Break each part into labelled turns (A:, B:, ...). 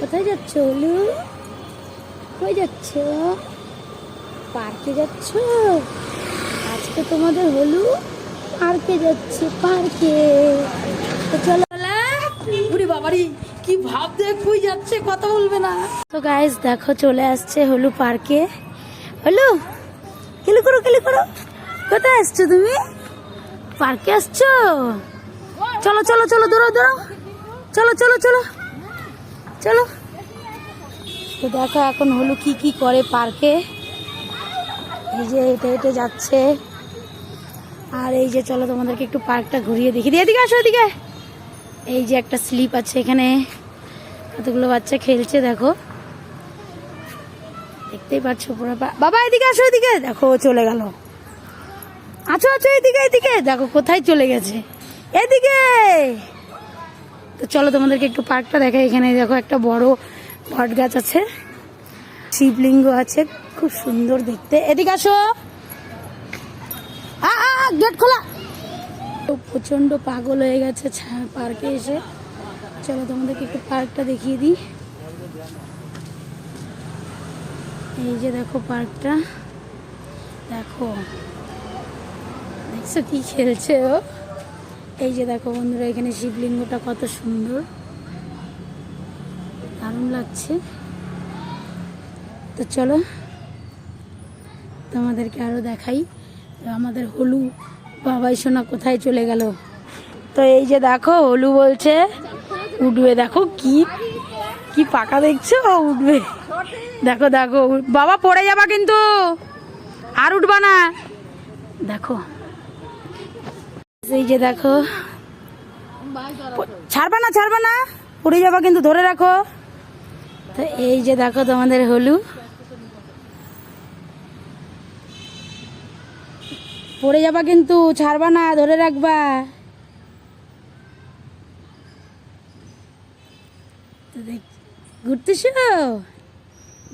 A: কোথায় যাচ্ছ হলু কই যাচ্ছ? পার্কে যাচ্ছ? আজকে তোমাদের হলু পার্কে যাচ্ছে পার্কে। চলো।
B: উরি বাবারি কি ভাব কই যাচ্ছে কথা বলবে না।
A: তো গাইস দেখো চলে আসছে হলু পার্কে। হলু কিলু করো কিলু করো। কোথায় আসছো তুমি? পার্কে আসছো? চলো চলো চলো দৌড়ো দৌড়ো চলো চলো চলো। চলো। তো দেখো এখন হলু কি কি করে পার্কে। এই যে হেঁটে হেঁটে যাচ্ছে। আর এই যে চলো তোমাদেরকে একটু পার্কটা ঘুরিয়ে দেখি। দিয়ে এদিকে আসো, এদিকে। এই যে একটা স্লিপ আছে এখানে। কতগুলো বাচ্চা খেলছে, দেখো। দেখতেই পাচ্ছ পুরো বাবা, এদিকে আসো, এদিকে। দেখো চলে গেল। আছো আছো, এদিকে এদিকে। দেখো, কোথায় চলে গেছে। এদিকে! তো চলো তোমাদেরকে একটু পার্কটা দেখাই। এখানে দেখো একটা বড় বট গাছ আছে। শিবলিঙ্গ আছে, খুব সুন্দর দেখতে। এদিকে আসো। গেট খোলা। তো প্রচণ্ড পাগল হয়ে গেছে পার্কে এসে। চলো তোমাদেরকে একটু পার্কটা দেখিয়ে দিই। এই যে দেখো পার্কটা। দেখো। দেখছ কি খেলছে ও? এই যে দেখো বন্ধুরা, এখানে শিবলিঙ্গটা কত সুন্দর। দারুণ লাগছে। তো চলো, তোমাদেরকে আরও দেখাই। তো আমাদের হলু বাবাই সোনা কোথায় চলে গেল? তো এই যে দেখো, হলু বলছে, উঠবে। দেখো কি কি পাকা দেখছ? উঠবে। দেখো দেখো বাবা পড়ে যাবা কিন্তু। আর উঠবা না। দেখো এই যে দেখো। ছাড়বা না ছাড়বা না। পড়ে যাবা কিন্তু ধরে রাখো। তো এই যে দেখো তোমাদের হলু। পড়ে যাবা কিন্তু, ছাড়বা না, ধরে রাখবা। ঘুরতেছ?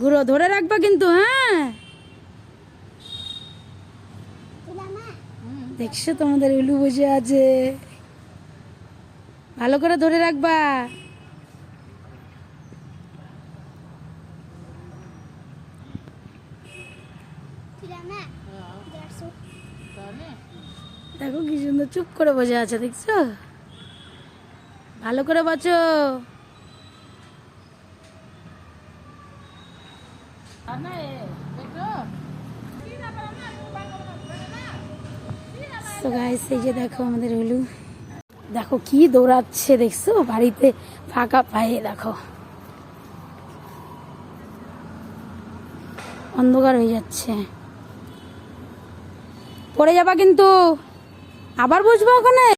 A: ঘুরো, ধরে রাখবা কিন্তু হ্যাঁ? দেখছ তোমাদের উলু বসে আছে। ভালো করে ধরে রাখবা। দেখো কি সুন্দর চুপ করে বসে আছে দেখছ? ভালো করে বাঁচো। তো গাইস এই যে দেখো আমাদের হলু। দেখো কি দৌড়াচ্ছে, দেখছ? বাড়িতে ফাঁকা পায়ে, দেখো। অন্ধকার হয়ে যাচ্ছে। পড়ে যাবা কিন্তু। আবার বসবো ওখানে?